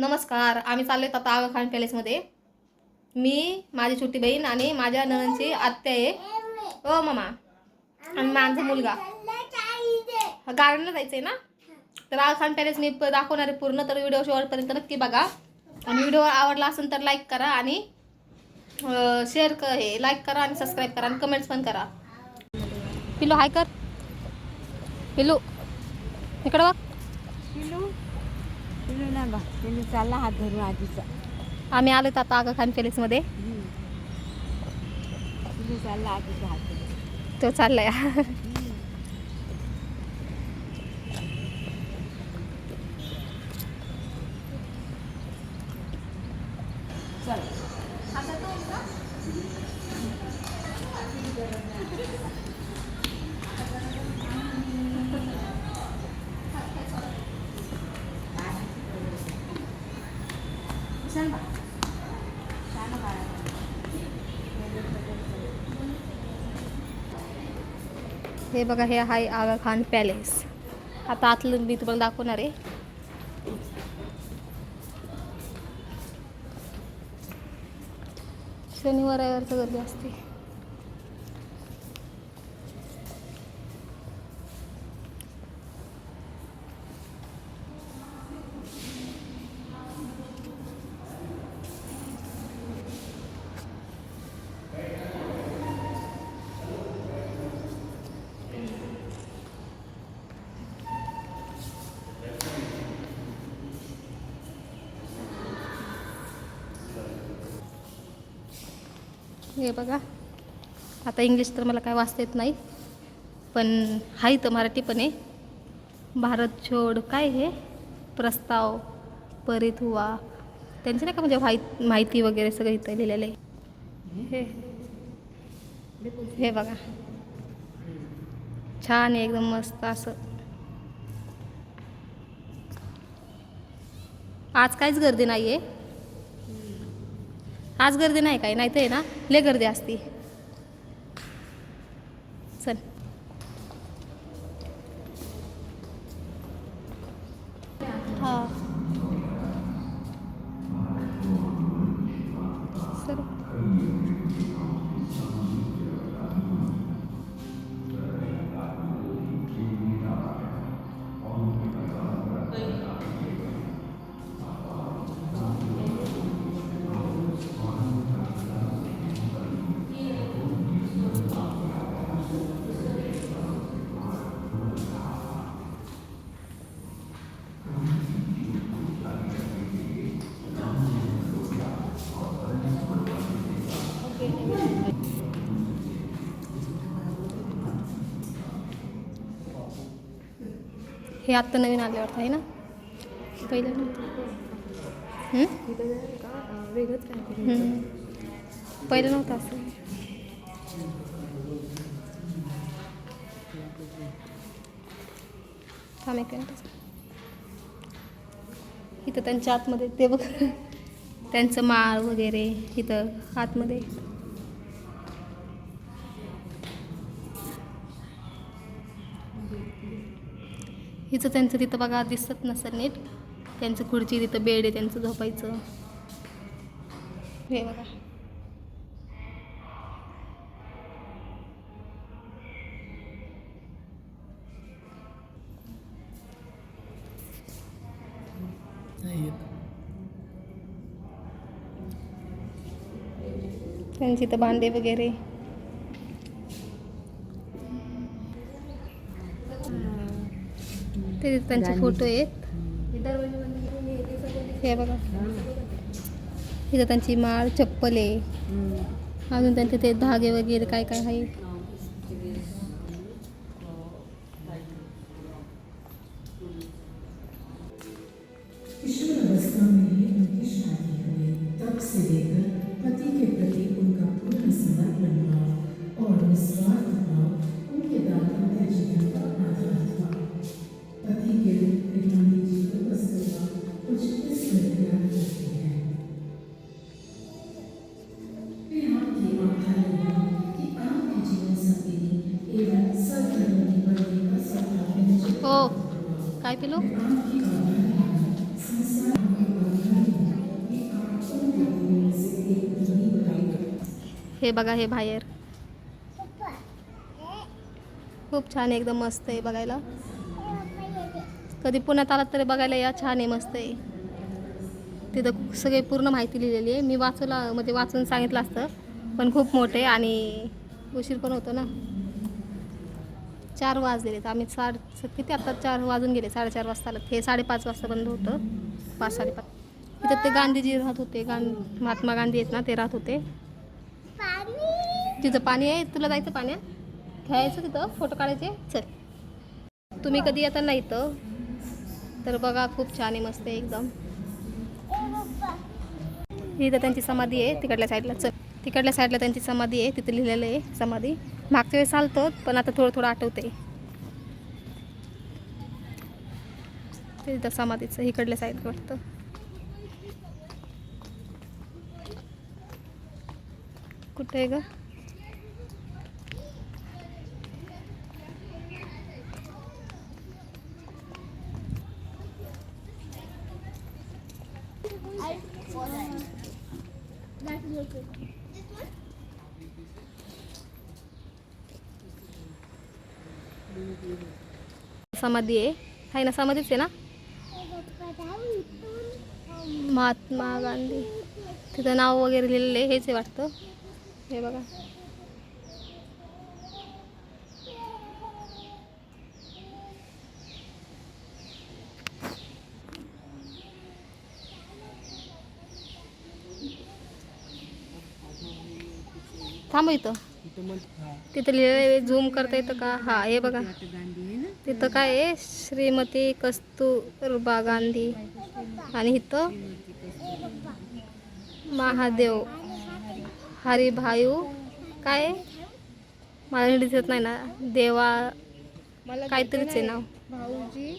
नमस्कार आम्ही चाललो आता आगा खान पॅलेसमध्ये मी माझी छोटी बहीण आणि माझ्या नणंदची आत्या आहे. ओ मामा. आणि माझा मुलगा. गार्डनला जायचं आहे ना? तर आगा खान पॅलेस मी दाखवणार आहे पूर्ण तर व्हिडिओ शेवटपर्यंत नक्की बघा. आणि व्हिडिओ आवडला असेल तर लाईक करा आणि शेअर कर हे लाईक करा आणि सबस्क्राईब करा आणि कमेंट्स पण करा. पिलो हाय कर. पिलू इकडं बघ. पिलू ना बा चालला हात धरून आजीचा आम्ही आलो आता आगा खान पिलू चालला आजीचा हात धरून. तो चाललाय. हे बघा हे आहे आगा खान पॅलेस आता आतलं मी तुम्हाला दाखवणार आहे. शनिवार रविवारचं गर्दी असते. हे बघा. आता इंग्लिश तर मला काय वाचता येत नाही पण हाय तर मराठी पण आहे. भारत छोड काय हे? प्रस्ताव परित हुआ. त्यांचे नाही का म्हणजे माहीत माहिती वगैरे सगळं इथं लिहिलेलं आहे. हे हे बघा. छान आहे एकदम मस्त असं. आज काहीच गर्दी नाही आहे आज गर्दी नाही काय नाही तर आहे ना लय गर्दी असती. हे आत्ता नवीन आले वाटतं आहे ना? पहिलं नव्हतं. पहिलं नव्हतं असं. थांब एक इथं त्यांच्या आतमध्ये ते बघ. त्यांचं माळ वगैरे इथं आतमध्ये. हिचं त्यांचं तिथं बघा दिसत नसेल नीट. त्यांचं खुर्ची तिथं बेड आहे त्यांचं झोपायचं. हे बघा. त्यांची इथं भांडे वगैरे. ते त्यांचे फोटो आहेत. हे बघा. इथं त्यांची माळ चप्पल आहे. अजून त्यांचे ते धागे वगैरे काय काय आहे. काय पिलो? हे बघा हे बाहेर. खूप छान आहे एकदम मस्त आहे बघायला. कधी पुण्यात आलात तरी बघायला या छान आहे मस्त आहे. तिथं सगळी पूर्ण माहिती लिहिलेली आहे. मी वाचूला म्हणजे वाचून सांगितलं असतं पण खूप मोठे आणि उशीर पण होतो ना. चार वाजलेले तर आम्ही साड किती आता चार वाजून गेले साडेचार वाजता आलं. हे साडेपाच वाजता बंद होतं. पाच साडेपाच. तिथं ते गांधीजी राहत होते. गां महात्मा गांधी आहेत ना ते राहत होते. तिथं पाणी आहे. तुला जायचं पाण्यात खेळायचं तिथं? फोटो काढायचे? चल. तुम्ही कधी येता नाही इथं. तर बघा खूप छान आहे मस्त आहे एकदम. इथं त्यांची समाधी आहे. तिकडल्या साईडला. चल. तिकडल्या साईडला त्यांची समाधी आहे. तिथं लिहिलेलं आहे समाधी. मागच्या वेळेस आलतो पण आता थोडं थोडं आठवते ते तिथं समाधीचं इकडल्या साईड वाटतं. कुठे आहे ग? समाधी आहे. आहे ना समाधीच आहे ना? महात्मा गांधी. तिथं नाव वगैरे लिहिलेलं आहे हेच आहे वाटतं. हे बघा. थांब इथं. तिथं लिहिलेलं आहे झूम करता येतं का? हा हे बघा. तिथं काय आहे? श्रीमती कस्तुरबा गांधी. आणि इथं महादेव हरिभायू काय? मला दिसत नाही ना. देवा मला काहीतरीच आहे नाव. भाऊजी.